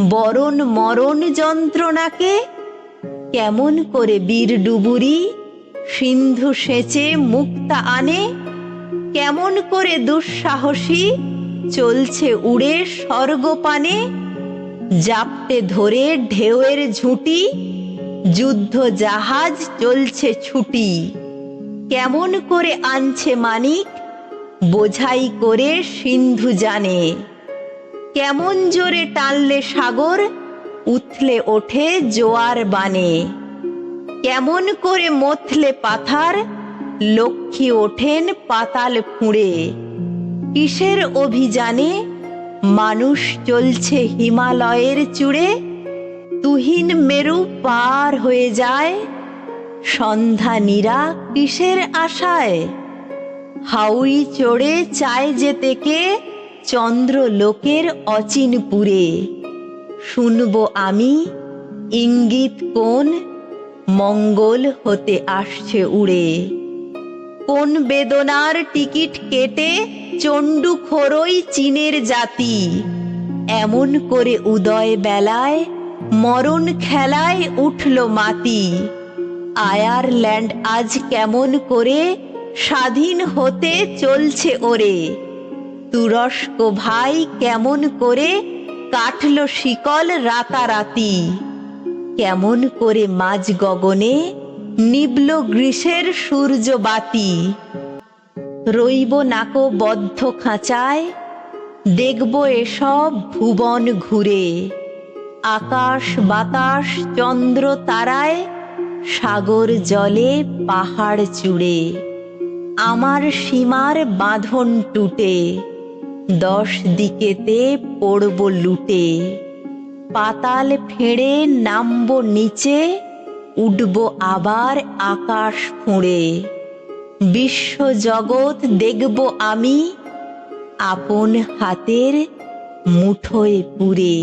বরণ মরণ যন্ত্রণাকে কেমন করে বীর ডুবুরি, সিন্ধু সেচে মুক্তা আনে, কেমন করে দুঃসাহসী চলছে উড়ে স্বর্গপানে, জাপটে ধরে ঢেউয়ের ঝুঁটি, যুদ্ধ জাহাজ চলছে ছুটি। কেমন করে আনছে মানিক, বোঝাই করে সিন্ধু জানে। কেমন জোরে টানলে সাগর? উথলে ওঠে জোয়ার বানে কেমন করে মথলে পাথার? লক্ষ্মী ওঠেন পাতাল ফুঁড়ে কিসের অভিযানে? মানুষ চলছে হিমালয়ের চূড়ে। তুহিন মেরু পার হয়ে যায়। সন্ধ্যা নীরা কিসের আশায়? হাউই চড়ে চায় যেতে কে চন্দ্র লোকের অচিনপুরে। শুনব আমি, ইঙ্গিত কোন, মঙ্গল হতে আসছে উড়ে। কোন বেদনার টিকিট কেটে চণ্ডু খোরই চীনের জাতি। এমন করে উদয় বেলায় মরণ খেলায় উঠল মাতি আয়ারল্যান্ড আজ কেমন করে স্বাধীন হতে চলছে ওরে। তুরস্ক ভাই কেমন করে কাটল শিকল রাতারাতি। কেমন করে মাঝ গগনে নিবল গ্রীষের সূর্যবাতি রইব নাকো বদ্ধ খাঁচায়, দেখব এসব ভুবন ঘুরে। আকাশ বাতাস চন্দ্র তারায়, সাগর জলে পাহাড় চূড়ে। আমার সীমার বাঁধন টুটে। দশ দিকেতে পড়ব লুটে। পাতাল ফেড়ে নামব নিচে, উঠব আবার আকাশ ফুঁড়ে বিশ্ব জগৎ দেখব আমি, আপন হাতের মুঠোয় পুরে